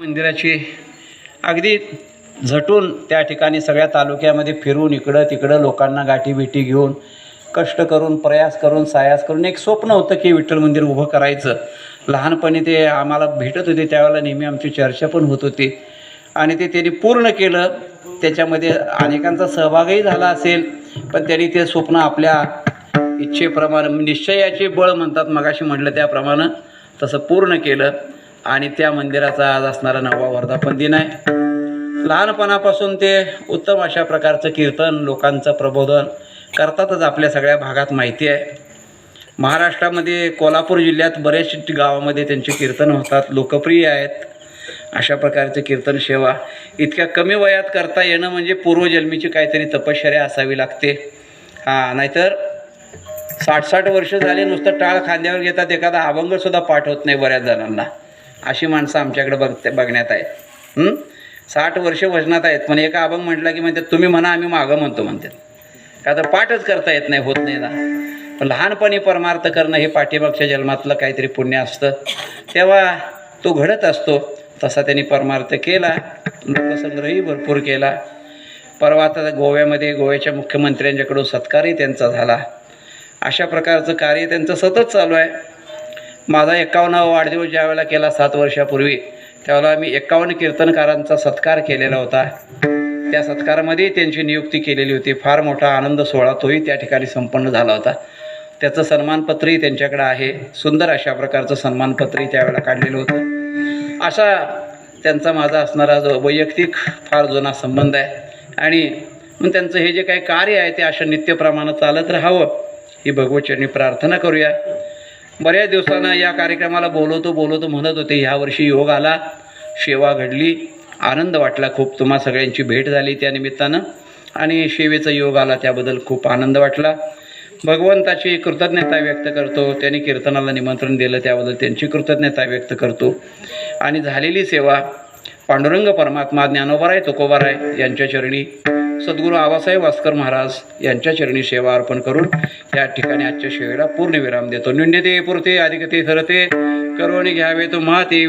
मंदिराची. अगदी झटून त्या ठिकाणी सगळ्या तालुक्यामध्ये फिरून इकडं तिकडं लोकांना गाठीभेटी घेऊन कष्ट करून प्रयास करून सायास करून एक स्वप्न होतं की विठ्ठल मंदिर उभं करायचं. लहानपणी ते आम्हाला भेटत होते त्यावेळेला नेहमी आमची चर्चा पण होत होती. आणि ते त्यांनी पूर्ण केलं. त्याच्यामध्ये अनेकांचा सहभागही झाला असेल पण त्यांनी ते स्वप्न आपल्या इच्छेप्रमाणे निश्चयाचे बळ म्हणतात मगाशी म्हटलं त्याप्रमाणे तसं पूर्ण केलं. आणि त्या मंदिराचा आज असणारा नववा वर्धापन दिन आहे. लहानपणापासून ते उत्तम अशा प्रकारचं कीर्तन लोकांचं प्रबोधन करतातच आपल्या सगळ्या भागात माहिती आहे. महाराष्ट्रामध्ये कोल्हापूर जिल्ह्यात बरेच गावामध्ये त्यांचे कीर्तन होतात लोकप्रिय आहेत. अशा प्रकारचे कीर्तन सेवा इतक्या कमी वयात करता येणं म्हणजे पूर्वजन्मीची काहीतरी तपश्चर्या असावी लागते. हां नाहीतर साठ साठ वर्ष झाले नुसतं टाळ खांद्यावर घेतात एखादा अभंगसुद्धा पाठ होत नाही बऱ्याच जणांना. अशी माणसं आमच्याकडे बघते बघण्यात आहेत. साठ वर्ष वजनात आहेत. पण एका अभंग म्हटलं की म्हणतात तुम्ही म्हणा आम्ही मागं म्हणतो म्हणतात. का तर पाठच करता येत नाही होत नाही ना. पण लहानपणी परमार्थ करणं हे पाठीमागच्या जन्मातलं काहीतरी पुण्य असतं. तेव्हा तो घडत असतो. तसा त्यांनी परमार्थ केला. लोकसंग्रहही भरपूर केला. परवा आता गोव्यामध्ये गोव्याच्या मुख्यमंत्र्यांच्याकडून सत्कारही त्यांचा झाला. अशा प्रकारचं कार्य त्यांचं सतत चालू आहे. माझा एकावन्नावा वाढदिवस ज्यावेळेला केला सात वर्षापूर्वी त्यावेळेला मी एकावन्न कीर्तनकारांचा सत्कार केलेला होता. त्या सत्कारामध्ये त्यांची नियुक्ती केलेली होती. फार मोठा आनंद सोहळा तोही त्या ठिकाणी संपन्न झाला होता. त्याचं सन्मानपत्रही त्यांच्याकडे आहे. सुंदर अशा प्रकारचं सन्मानपत्रही त्यावेळेला काढलेलं होतं. असा त्यांचा माझा असणारा जो वैयक्तिक फार जुना संबंध आहे. आणि मग त्यांचं हे जे काही कार्य आहे ते अशा नित्यप्रमाणे चालत राहावं ही भगवचरणी प्रार्थना करूया. बऱ्याच दिवसानं या कार्यक्रमाला बोलवतो बोलवतो म्हणत होते. ह्यावर्षी योग आला सेवा घडली आनंद वाटला खूप. तुम्हा सगळ्यांची भेट झाली त्या निमित्तानं. आणि सेवेचा योग आला त्याबद्दल खूप आनंद वाटला. भगवंताची कृतज्ञता व्यक्त करतो. त्यांनी कीर्तनाला निमंत्रण दिलं त्याबद्दल त्यांची कृतज्ञता व्यक्त करतो. आणि झालेली सेवा पांडुरंग परमात्मा ज्ञानोबराय तुकोबाराय यांच्या चरणी सद्गुरू आबासाहेब वास्कर महाराज यांच्या चरणी सेवा अर्पण करून या ठिकाणी आजच्या शेळीला पूर्ण विराम देतो. न्यून्यते पुरते अधिकते सरते करोणी घ्यावे तो महाते